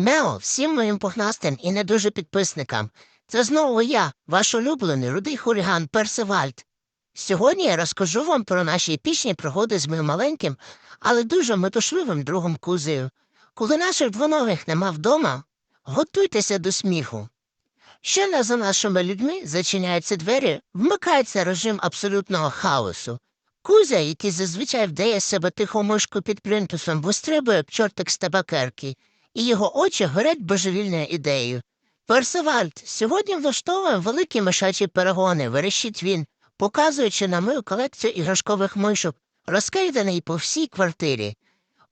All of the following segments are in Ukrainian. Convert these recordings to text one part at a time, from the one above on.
Мео, всім моїм пухнастим і не дуже підписникам. Це знову я, ваш улюблений рудий хуліган Персивальд. Сьогодні я розкажу вам про наші епічні пригоди з моїм маленьким, але дуже метушливим другом Кузею. Коли наших двоногих нема вдома, готуйтеся до сміху. Щойно за нашими людьми зачиняються двері, вмикається режим абсолютного хаосу. Кузя, який зазвичай вдає себе тиху мишку під плінтусом, вистрибує чортик з табакерки, і його очі горять божевільною ідеєю. Персивальд, сьогодні влаштовуємо великі мишачі перегони, верещить він, показуючи на мою колекцію іграшкових мишок, розкиданий по всій квартирі.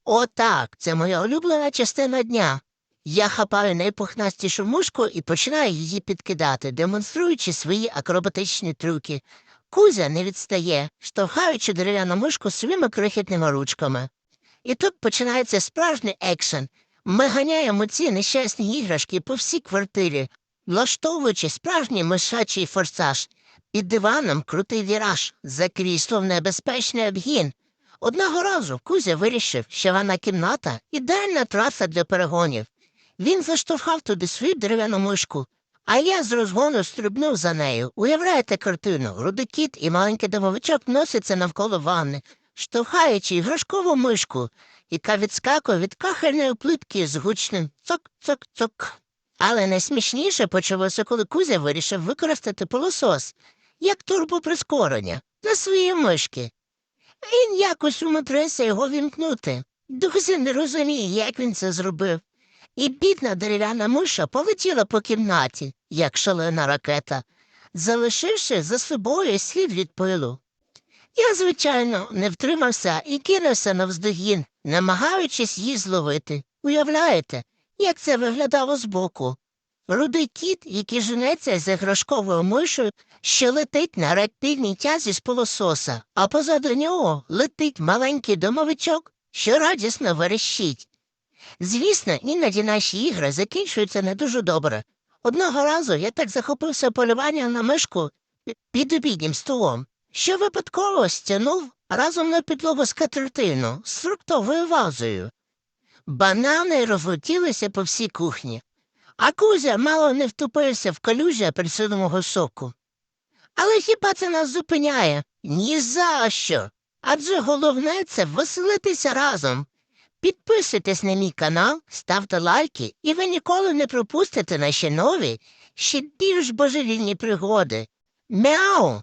О, так, це моя улюблена частина дня. Я хапаю найпухнастішу мушку і починаю її підкидати, демонструючи свої акробатичні трюки. Кузя не відстає, штовхаючи дерев'яну мишку своїми крихітними ручками. І тут починається справжній екшен. Ми ганяємо ці нещасні іграшки по всій квартирі, влаштовуючи справжній мишачий форсаж. Під диваном крутий віраж, за кріслом небезпечний обгін. Одного разу Кузя вирішив, що вона кімната ідеальна траса для перегонів. Він заштовхав туди свою дерев'яну мишку, а я з розгону стрибнув за нею. Уявляєте картину? Рудий кіт і маленький домовичок носиться навколо ванни, штовхаючи іграшкову мишку, яка відскакує від кахельної плитки з гучним цок-цок-цок. Але найсмішніше почалося, коли Кузя вирішив використати пилосос як турбоприскорення на свої мишки. Він якось умудрився його вімкнути. Досі не розуміє, як він це зробив. І бідна дерев'яна миша полетіла по кімнаті, як шалена ракета, залишивши за собою слід від пилу. Я, звичайно, не втримався і кинувся навздогін, намагаючись її зловити. Уявляєте, як це виглядало збоку? Рудий кіт, який женеться з іграшковою мишою, що летить на реактивній тязі з полососа, а позаду нього летить маленький домовичок, що радісно верещить. Звісно, іноді наші ігри закінчуються не дуже добре. Одного разу я так захопився полюванням на мишку під обіднім столом, що випадково стягнув разом на підлогу скатертину з фруктовою вазою. Банани розлетілися по всій кухні, а Кузя мало не втупився в калюжі апельсинового соку. Але хіба це нас зупиняє? Ні за що. Адже головне це веселитися разом. Підписуйтесь на мій канал, ставте лайки, і ви ніколи не пропустите наші нові, ще більш божевільні пригоди. Мяу!